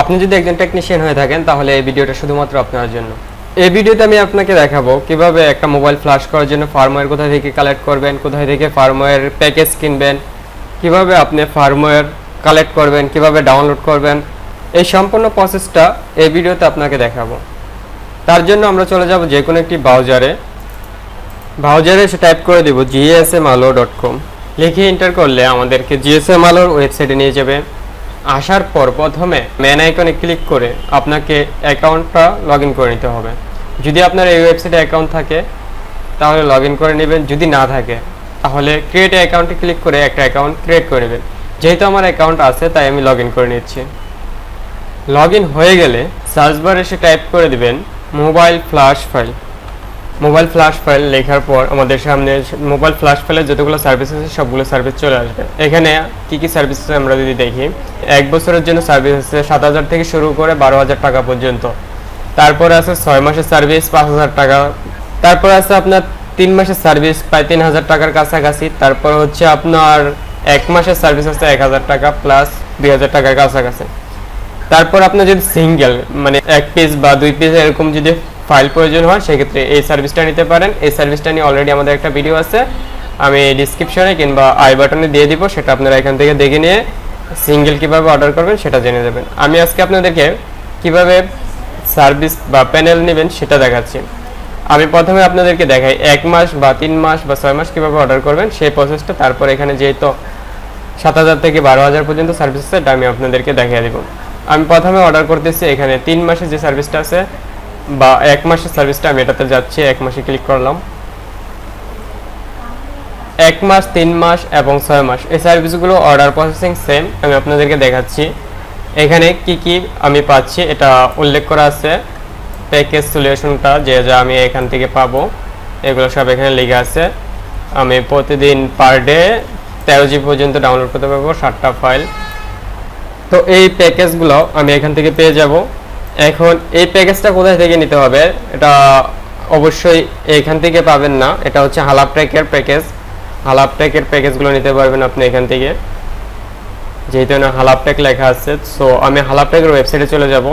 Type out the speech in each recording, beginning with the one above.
আপনি যদি একজন টেকনিশিয়ান হয়ে থাকেন, তাহলে এই ভিডিওটা শুধুমাত্র আপনার জন্য। এই ভিডিওতে আমি আপনাকে দেখাবো কীভাবে একটা মোবাইল ফ্লাশ করার জন্য ফার্মওয়্যার কোথায় থেকে কালেক্ট করবেন, কোথায় থেকে ফার্মওয়্যার প্যাকেজ কিনবেন, কীভাবে আপনি ফার্মওয়্যার কালেক্ট করবেন, কীভাবে ডাউনলোড করবেন, এই সম্পূর্ণ প্রসেসটা এই ভিডিওতে আপনাকে দেখাবো। তার জন্য আমরা চলে যাব যে কোনো একটি ব্রাউজারে ব্রাউজারে এসে টাইপ করে দেব জিএসএম আলো ডট কম লিখে এন্টার করলে আমাদেরকে জিএসএম আলোর ওয়েবসাইটে নিয়ে যাবে। আসার পর প্রথমে ম্যান আইকনে ক্লিক করে আপনাকে অ্যাকাউন্টটা লগ করে নিতে হবে। যদি আপনার এই ওয়েবসাইটে অ্যাকাউন্ট থাকে, তাহলে লগ করে নেবেন। যদি না থাকে, তাহলে ক্রিয়েট অ্যাকাউন্টে ক্লিক করে একটা অ্যাকাউন্ট ক্রিয়েট করে নেবেন। যেহেতু আমার অ্যাকাউন্ট আছে, তাই আমি লগ করে নিচ্ছি। লগ হয়ে গেলে সার্চ এসে টাইপ করে দিবেন mobile flash file mobile flash file লেখার পর আমাদের সামনে মোবাইল ফ্ল্যাশ ফাইলের যতগুলো সার্ভিস আছে, সবগুলো সার্ভিস চলে আসবে। এখানে কি কি সার্ভিস আছে আমরা যদি দেখি, এক বছরের জন্য সার্ভিস আছে সাত হাজার থেকে শুরু করে বারো হাজার টাকা পর্যন্ত। তারপরে আছে ছয় মাসের সার্ভিস পাঁচ হাজার টাকা। তারপর আছে আপনার তিন মাসের সার্ভিস প্রায় তিন হাজার টাকার কাছাকাছি। তারপর হচ্ছে আপনার এক মাসের সার্ভিস আছে এক হাজার টাকা প্লাস দুই হাজার টাকার কাছাকাছি। তারপর আপনার যদি সিঙ্গেল মানে এক পিস বা দুই পিস এরকম যদি ফাইল প্রয়োজন হয়, সেক্ষেত্রে এই সার্ভিসটা নিতে পারেন। এই সার্ভিসটা নিয়ে অলরেডি আমাদের একটা ভিডিও আছে। আমি ডিসক্রিপশনে কিংবা আই বাটনে দিয়ে দিব, সেটা আপনারা এখান থেকে দেখে নিয়ে সিঙ্গেল কীভাবে অর্ডার করবেন সেটা জেনে দেবেন আমি আজকে আপনাদেরকে কীভাবে সার্ভিস বা প্যানেল নেবেন সেটা দেখাচ্ছি। আমি প্রথমে আপনাদেরকে দেখাই, এক মাস বা তিন মাস বা ছয় মাস কীভাবে অর্ডার করবেন, সেই প্রসেসটা তারপর এখানে যেহেতু সাত হাজার থেকে বারো হাজার পর্যন্ত সার্ভিস আছে আমি আপনাদেরকে দেখিয়ে দেবো। আমি প্রথমে অর্ডার করতেছি, এখানে তিন মাসের যে সার্ভিসটা আছে বা এক মাসের সার্ভিসটা আমি এটাতে যাচ্ছি, এক মাসে ক্লিক করলাম। এক মাস, তিন মাস এবং ছয় মাস। এই সার্ভিসগুলো অর্ডার প্রসেসিং সেম আমি আপনাদেরকে দেখাচ্ছি। এখানে কি কি আমি পাচ্ছি, এটা উল্লেখ করা আছে। প্যাকেজ সলিউশনটা যে যা আমি এখান থেকে পাবো, এগুলো সব এখানে লেখা আছে। আমি প্রতিদিন পার ডে তেরো জিবি পর্যন্ত ডাউনলোড করতে পারব ষাটটা ফাইল তো এই প্যাকেজগুলো আমি এখান থেকে পেয়ে যাব। এখন এই প্যাকেজটা কোথায় থেকে নিতে হবে? এটা অবশ্যই এখান থেকে পাবেন না। এটা হচ্ছে হালাপ ট্র্যাকের প্যাকেজ হালাপ ট্র্যাকের প্যাকেজগুলো নিতে পারবেন আপনি এখান থেকে। যেহেতু না হালাপ ট্যাক লেখা আছে সো আমি হালাপ ট্যাকের ওয়েবসাইটে চলে যাব।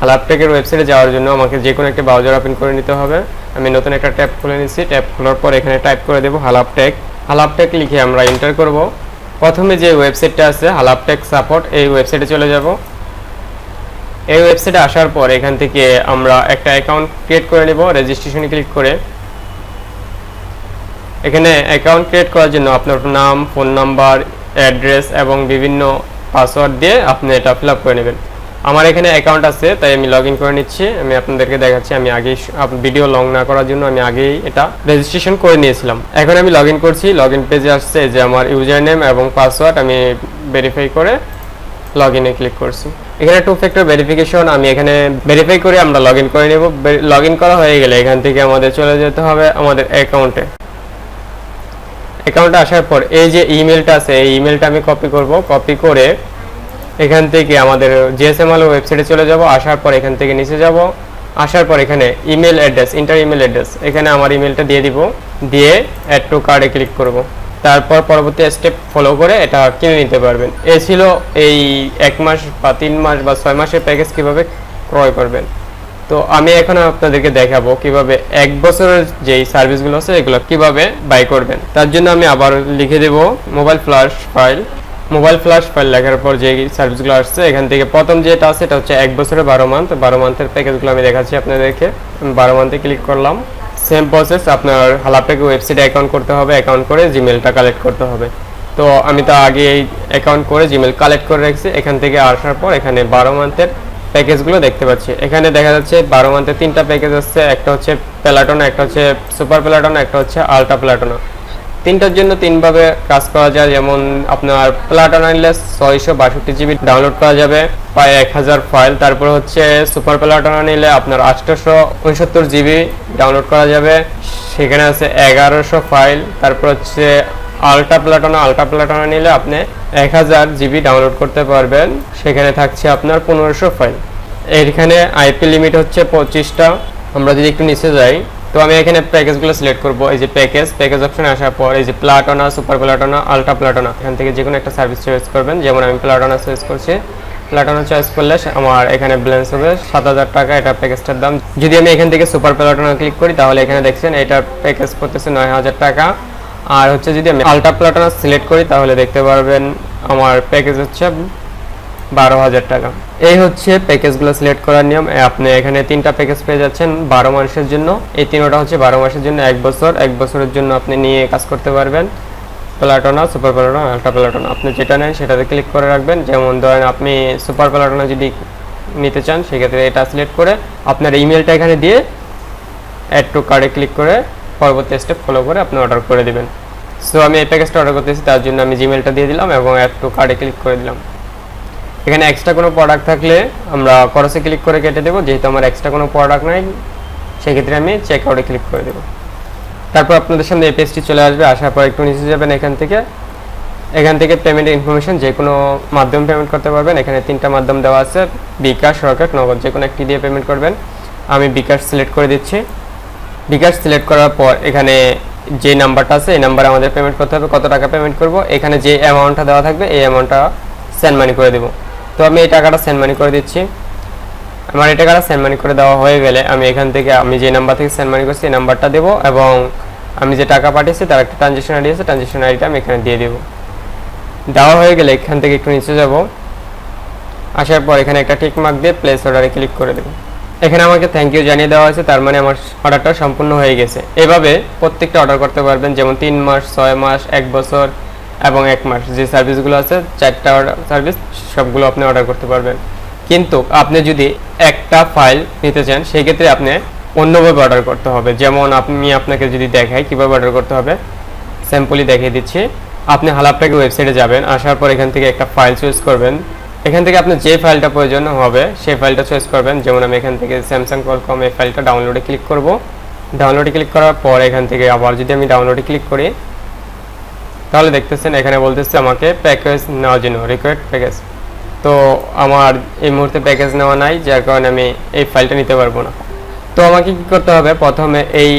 হালাপ ট্যাকের ওয়েবসাইটে যাওয়ার জন্য আমাকে যে কোনো একটা ব্রাউজার ওপেন করে নিতে হবে। আমি নতুন একটা ট্যাব খুলে নিচ্ছি ট্যাব খোলার পর এখানে টাইপ করে দেবো হালাপ ট্যাক হালাপ ট্যাক লিখে আমরা এন্টার করব। প্রথমে যে ওয়েবসাইটটা আছে হালাপ ট্যাক সাপোর্ট এই ওয়েবসাইটে চলে যাব। এই ওয়েবসাইটে আসার পর এখান থেকে আমরা একটা অ্যাকাউন্ট ক্রিয়েট করে নেব রেজিস্ট্রেশনে ক্লিক করে। এখানে অ্যাকাউন্ট ক্রিয়েট করার জন্য আপনার নাম ফোন নাম্বার অ্যাড্রেস এবং বিভিন্ন পাসওয়ার্ড দিয়ে আপনি এটা ফিল করে নেবেন। আমার এখানে অ্যাকাউন্ট আছে, তাই আমি লগ করে নিচ্ছি। আমি আপনাদেরকে দেখাচ্ছি, আমি আগেই ভিডিও লং না করার জন্য আমি আগেই এটা রেজিস্ট্রেশন করে নিয়েছিলাম। এখন আমি লগ করছি লগ পেজে আসছে যে আমার ইউজার নেম এবং পাসওয়ার্ড আমি ভেরিফাই করে লগ ক্লিক করছি। এখানে টু ফ্যাক্টর ভেরিফিকেশন আমি এখানে ভেরিফাই করে আমরা লগ করে নেব। লগ করা হয়ে গেলে এখান থেকে আমাদের চলে যেতে হবে আমাদের অ্যাকাউন্টে অ্যাকাউন্টে আসার পর এই যে ইমেলটা আছে, এই ইমেলটা আমি কপি করব। কপি করে এখান থেকে আমাদের জিএসএমএল ওয়েবসাইটে চলে যাব। আসার পর এখান থেকে নিচে যাব। আসার পর এখানে email address enter email address এখানে আমার ইমেলটা দিয়ে দিব। দিয়ে অ্যাড টু কার্ডে ক্লিক করব। তারপর পরবর্তী স্টেপ ফলো করে এটা কিনে নিতে পারবেন। এ ছিল এই এক মাস বা তিন মাস বা ছয় মাসের প্যাকেজ কীভাবে ক্রয় করবেন। তো আমি এখন আপনাদেরকে দেখাবো কীভাবে এক বছরের যেই সার্ভিসগুলো আছে, এগুলো কীভাবে বাই করবেন। তার জন্য আমি আবার লিখে দেব mobile flash file mobile flash file লেখার পর যে সার্ভিসগুলো আসছে, এখান থেকে প্রথম যেটা আছে, এটা হচ্ছে এক বছরের বারো মান্থ বারো মান্থের প্যাকেজগুলো আমি দেখাচ্ছি আপনাদেরকে। বারো মান্থে ক্লিক করলাম। সেম প্রসেস আপনার হালাপেকে ওয়েবসাইটে অ্যাকাউন্ট করতে হবে অ্যাকাউন্ট করে জিমেলটা কালেক্ট করতে হবে। তো আমি তো আগে এই অ্যাকাউন্ট করে জিমেল কালেক্ট করে রেখেছি, এখান থেকে আসার পর এখানে বারো মান্থের প্যাকেজগুলো দেখতে পাচ্ছি। এখানে দেখা যাচ্ছে বারো মান্থে তিনটা প্যাকেজ আসছে, একটা হচ্ছে প্যালাটন একটা হচ্ছে সুপার প্যালাটনা একটা হচ্ছে আলট্রা প্যালাটনা তিনটার জন্য তিনভাবে কাজ করা যায়। যেমন আপনার প্লাটনা নিলে ছয়শো বাষট্টি জিবি ডাউনলোড করা যাবে, প্রায় এক হাজার ফাইল তারপর হচ্ছে সুপার প্লাটনা নিলে আপনার আটশোশো উনসত্তর জিবি ডাউনলোড করা যাবে। সেখানে আছে এগারোশো ফাইল তারপর হচ্ছে আলট্রা প্লাটনা আলট্রা প্লাটনা নিলে আপনি এক হাজার জিবি ডাউনলোড করতে পারবেন। সেখানে থাকছে আপনার পনেরোশো ফাইল এখানে আইপি লিমিট হচ্ছে পঁচিশটা। আমরা যদি একটু নিচে যাই তো আমি এখানে প্যাকেজগুলো সিলেক্ট করব। এই যে প্যাকেজ প্যাকেজ অপশনে আসার পর এই যে প্লাটনা সুপার প্লাটনা আলট্রা প্লাটনা এখান থেকে যে কোনো একটা সার্ভিস চয়েস করবেন। যেমন আমি প্লাটনা চয়েস করছি। প্লাটনা চয়েস করলে আমার এখানে ব্যালেন্স হবে সাত হাজার টাকা এটা প্যাকেজটার দাম। যদি আমি এখান থেকে সুপার প্লাটনা ক্লিক করি, তাহলে এখানে দেখছেন এটার প্যাকেজ পড়তেছে নয় হাজার টাকা। আর হচ্ছে যদি আমি আলট্রা প্লাটনা সিলেক্ট করি, তাহলে দেখতে পারবেন আমার প্যাকেজ হচ্ছে বারো হাজার টাকা। এই হচ্ছে প্যাকেজগুলো সিলেক্ট করার নিয়ম। আপনি এখানে তিনটা প্যাকেজ পেয়ে যাচ্ছেন বারো মাসের জন্য। এই তিনোটা হচ্ছে বারো মাসের জন্য এক বছর। এক বছরের জন্য আপনি নিয়ে কাজ করতে পারবেন। প্লাটনা, সুপার প্লাটনা, আলট্রা প্লাটনা। আপনি যেটা নেন সেটাতে ক্লিক করে রাখবেন। যেমন ধরেন আপনি সুপার প্লাটনা যদি নিতে চান, সেক্ষেত্রে এটা সিলেক্ট করে আপনার ইমেলটা এখানে দিয়ে অ্যাড টু কার্ডে ক্লিক করে পরবর্তী স্টেপ ফলো করে আপনি অর্ডার করে দেবেন। সো আমি এই প্যাকেজটা অর্ডার করতেছি, তার জন্য আমি জিমেলটা দিয়ে দিলাম এবং অ্যাড টু কার্ডে ক্লিক করে দিলাম। এখানে এক্সট্রা কোনো প্রোডাক্ট থাকলে আমরা করসে ক্লিক করে কেটে দেবো। যেহেতু আমার এক্সট্রা কোনো প্রোডাক্ট নাই, সেক্ষেত্রে আমি চেক আউটে ক্লিক করে দেবো। তারপর আপনাদের সামনে এই পেজটি চলে আসবে। আসার পর একটু নিচে যাবেন এখান থেকে। এখান থেকে পেমেন্ট ইনফরমেশন যে কোনো মাধ্যমে পেমেন্ট করতে পারবেন। এখানে তিনটা মাধ্যম দেওয়া আছে। বিকাশ, রকেট, নগদ, যে কোনো একটি দিয়ে পেমেন্ট করবেন। আমি বিকাশ সিলেক্ট করে দিচ্ছি। বিকাশ সিলেক্ট করার পর এখানে যে নাম্বারটা আছে, এই নাম্বারে আমাদের পেমেন্ট করতে হবে। কত টাকা পেমেন্ট করব? এখানে যে অ্যামাউন্টটা দেওয়া থাকবে, এই অ্যামাউন্টটা সেন্ড মানি করে দেবো। তো আমি এই টাকাটা সেন্ড মানি করে দিচ্ছি। আমার এই টাকাটা সেন্ড মানি করে দেওয়া হয়ে গেলে আমি এখান থেকে, আমি যে নাম্বার থেকে সেন্ড মানি করছি, এই নাম্বারটা দেবো এবং আমি যে টাকা পাঠিয়েছি, তার একটা ট্রানজেকশন আইডি আছে ট্রানজেকশন আইডিটা আমি এখানে দিয়ে দেবো। দেওয়া হয়ে গেলে এখান থেকে একটু নিচে যাব। আসার পর এখানে একটা টিক মার্ক দিয়ে প্লেস অর্ডারে ক্লিক করে দেবো। এখানে আমাকে থ্যাংক ইউ জানিয়ে দেওয়া হয়েছে, তার মানে আমার অর্ডারটা সম্পূর্ণ হয়ে গেছে। এভাবে প্রত্যেকটা অর্ডার করতে পারবেন, যেমন তিন মাস, ছয় মাস, এক বছর এবং এক মাস যে সার্ভিসগুলো আছে, চারটা সার্ভিস সবগুলো আপনি অর্ডার করতে পারবেন। কিন্তু আপনি যদি একটা ফাইল নিতে চান সেই ক্ষেত্রে আপনি অন্যভাবে অর্ডার করতে হবে। যেমন আমি আপনাকে যদি দেখাই কীভাবে অর্ডার করতে হবে স্যাম্পলি দেখিয়ে দিচ্ছি। আপনি হালাপটাকে ওয়েবসাইটে যাবেন, আসার পর এখান থেকে একটা ফাইল চুজ করবেন। এখান থেকে আপনার যে ফাইলটা প্রয়োজন হবে, সেই ফাইলটা চয়েস করবেন। যেমন আমি এখান থেকে স্যামসাং কলকম এই ফাইলটা ডাউনলোডে ক্লিক করব। ডাউনলোডে ক্লিক করার পর এখান থেকে আবার যদি আমি ডাউনলোডে ক্লিক করি তাহলে দেখতেছেন, এখানে বলতেছে আমাকে প্যাকেজ নেওয়ার জন্য রিকোয়ার্ড প্যাকেজ তো আমার এই মুহূর্তে প্যাকেজ নেওয়া নাই, যার কারণে আমি এই ফাইলটা নিতে পারব না। তো আমাকে কি করতে হবে? প্রথমে এই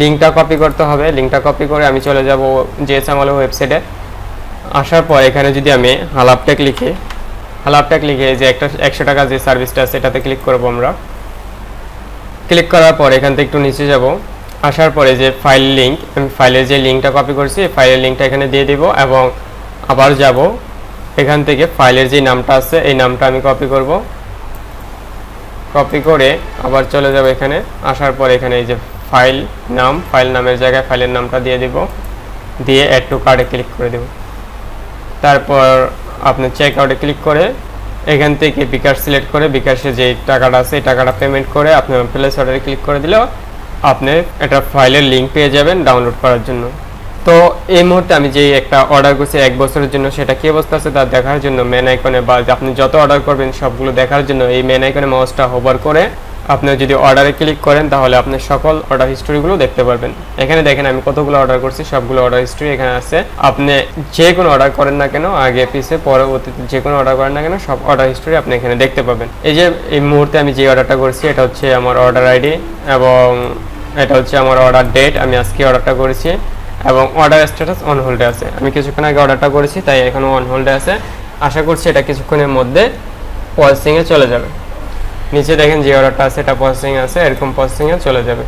লিঙ্কটা কপি করতে হবে। লিঙ্কটা কপি করে আমি চলে যাব জিএসএম আলো ওয়েবসাইটে আসার পর এখানে যদি আমি হালাপটেক লিখি হালাপটেক লিখে যে একটা একশো টাকা যে সার্ভিসটা আছে, এটাতে ক্লিক করব আমরা। ক্লিক করার পর এখান থেকে একটু নিচে যাব। আসার পরে যে ফাইল লিঙ্ক আমি ফাইলের যে লিঙ্কটা কপি করছি ফাইলের লিঙ্কটা এখানে দিয়ে দিব এবং আবার যাব। এখান থেকে ফাইলের যে নামটা আছে, এই নামটা আমি কপি করব। কপি করে আবার চলে যাব এখানে। আসার পর এখানে এই যে ফাইল নাম ফাইল নামের জায়গায় ফাইলের নামটা দিয়ে দিব। দিয়ে অ্যাড টু কার্ডে ক্লিক করে দেব। তারপর আপনি চেক আউটে ক্লিক করে এখান থেকে বিকাশ সিলেক্ট করে বিকাশে যে টাকাটা আছে, এই টাকাটা পেমেন্ট করে আপনি প্লেস অর্ডারে ক্লিক করে দিলেও আপনি একটা ফাইলের লিঙ্ক পেয়ে যাবেন ডাউনলোড করার জন্য। তো এই মুহূর্তে আমি যে একটা অর্ডার করছি এক বছরের জন্য, সেটা কি অবস্থা আছে তা দেখার জন্য মেন আইকনে বা আপনি যত অর্ডার করবেন সবগুলো দেখার জন্য এই মেন আইকনে মাউসটা হোভার করে আপনি যদি অর্ডারে ক্লিক করেন, তাহলে আপনি সকল অর্ডার হিস্টোরিগুলো দেখতে পারবেন। এখানে দেখেন আমি কতগুলো অর্ডার করছি, সবগুলো অর্ডার হিস্টোরি এখানে আছে। আপনি যে কোনো অর্ডার করেন না কেন, আগে, পিছে, পরবর্তীতে যে কোনো অর্ডার করেন না কেন, সব অর্ডার হিস্টোরি আপনি এখানে দেখতে পাবেন। এই যে এই মুহূর্তে আমি যে অর্ডারটা করছি, এটা হচ্ছে আমার অর্ডার আইডি এবং এটা হচ্ছে আমার অর্ডার ডেট আমি আজকে অর্ডারটা করেছি, এবং অর্ডার স্ট্যাটাস অন হোল্ডে আছে। আমি কিছুক্ষণ আগে অর্ডারটা করেছি, তাই এখনও অন হোল্ডে আছে। আশা করছি এটা কিছুক্ষণের মধ্যে প্রসেসিংয়ে চলে যাবে। নিচে দেখেন যে অর্ডারটা আছে, এটা প্রসেসিং আছে, এরকম প্রসেসিংয়ে চলে যাবে।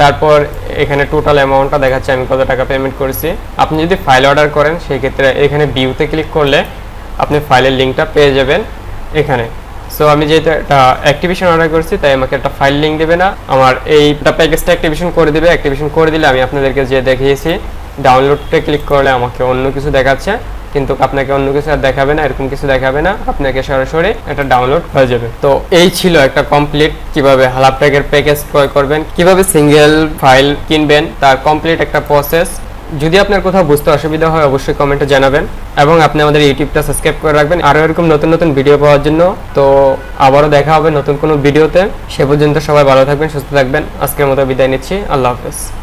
তারপর এখানে টোটাল অ্যামাউন্টটা দেখাচ্ছে, আমি কত টাকা পেমেন্ট করেছি। আপনি যদি ফাইল অর্ডার করেন, সেই ক্ষেত্রে এখানে ভিউতে ক্লিক করলে আপনি ফাইলের লিঙ্কটা পেয়ে যাবেন এখানে। সো আমি যেহেতু একটা অ্যাক্টিভেশন অর্ডার করছি, তাই আমাকে একটা ফাইল লিঙ্ক দেবে না। আমার এইটা প্যাকেজটা অ্যাক্টিভেশন করে দেবে। অ্যাক্টিভেশন করে দিলে আমি আপনাদেরকে যে দেখিয়েছি ডাউনলোডে ক্লিক করলে আমাকে অন্য কিছু দেখাচ্ছে। কিন্তু আপনাকে অন্য কিছু আর দেখাবে না, এরকম কিছু দেখাবে না। আপনাকে সরাসরি এটা ডাউনলোড হয়ে যাবে। তো এই ছিল একটা কমপ্লিট কীভাবে হালাপট্যাগের প্যাকেজ ক্রয় করবেন, কীভাবে সিঙ্গেল ফাইল কিনবেন, তার কমপ্লিট একটা প্রসেস যদি আপনার কোথাও বুঝতে অসুবিধা হয়, অবশ্যই কমেন্টে জানাবেন এবং আপনি আমাদের ইউটিউবটা সাবস্ক্রাইব করে রাখবেন। আরও এরকম নতুন নতুন ভিডিও পাওয়ার জন্য। তো আবারও দেখা হবে নতুন কোনো ভিডিওতে সে পর্যন্ত সবাই ভালো থাকবেন, সুস্থ থাকবেন। আজকের মতো বিদায় নিচ্ছি। আল্লাহ হাফেজ।